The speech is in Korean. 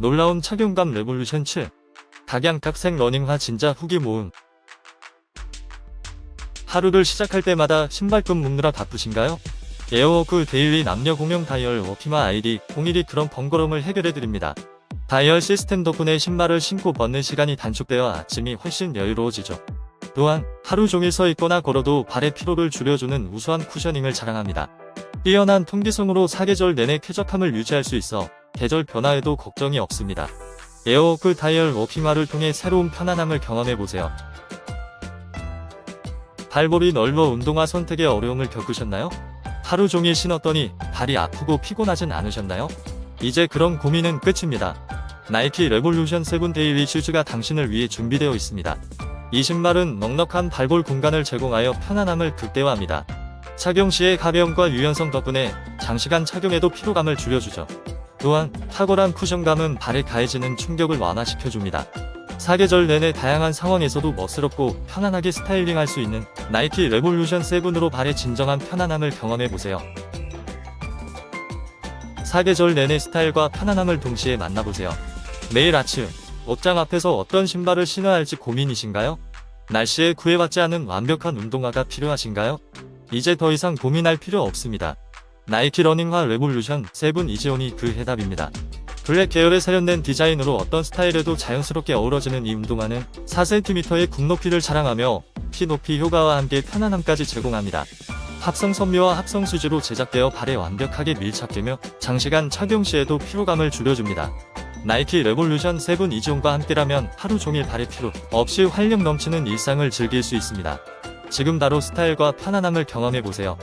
놀라운 착용감 레볼루션 7 각양각색 러닝화 진짜 후기 모음 하루를 시작할 때마다 신발끈 묶느라 바쁘신가요? 에어워크 데일리 남녀 공용 다이얼 워키마 아이디 01이 그런 번거로움을 해결해드립니다. 다이얼 시스템 덕분에 신발을 신고 벗는 시간이 단축되어 아침이 훨씬 여유로워지죠. 또한 하루 종일 서 있거나 걸어도 발의 피로를 줄여주는 우수한 쿠셔닝을 자랑합니다. 뛰어난 통기성으로 사계절 내내 쾌적함을 유지할 수 있어 계절 변화에도 걱정이 없습니다. 에어워크 다이얼 워킹화를 통해 새로운 편안함을 경험해보세요. 발볼이 넓어 운동화 선택에 어려움을 겪으셨나요? 하루 종일 신었더니 발이 아프고 피곤하진 않으셨나요? 이제 그런 고민은 끝입니다. 나이키 레볼루션 7 데일리 슈즈가 당신을 위해 준비되어 있습니다. 이 신발은 넉넉한 발볼 공간을 제공하여 편안함을 극대화합니다. 착용 시의 가벼움과 유연성 덕분에 장시간 착용해도 피로감을 줄여주죠. 또한 탁월한 쿠션감은 발에 가해지는 충격을 완화시켜줍니다. 사계절 내내 다양한 상황에서도 멋스럽고 편안하게 스타일링할 수 있는 나이키 레볼루션 7으로 발의 진정한 편안함을 경험해보세요. 사계절 내내 스타일과 편안함을 동시에 만나보세요. 매일 아침 옷장 앞에서 어떤 신발을 신어야 할지 고민이신가요? 날씨에 구애받지 않은 완벽한 운동화가 필요하신가요? 이제 더 이상 고민할 필요 없습니다. 나이키 러닝화 레볼루션 7 이지온이 그 해답입니다. 블랙 계열의 세련된 디자인으로 어떤 스타일에도 자연스럽게 어우러지는 이 운동화는 4cm의 굽높이를 자랑하며 키 높이 효과와 함께 편안함까지 제공합니다. 합성 섬유와 합성 수지로 제작되어 발에 완벽하게 밀착되며 장시간 착용 시에도 피로감을 줄여줍니다. 나이키 레볼루션 7 이지온과 함께라면 하루 종일 발의 피로 없이 활력 넘치는 일상을 즐길 수 있습니다. 지금 바로 스타일과 편안함을 경험해보세요.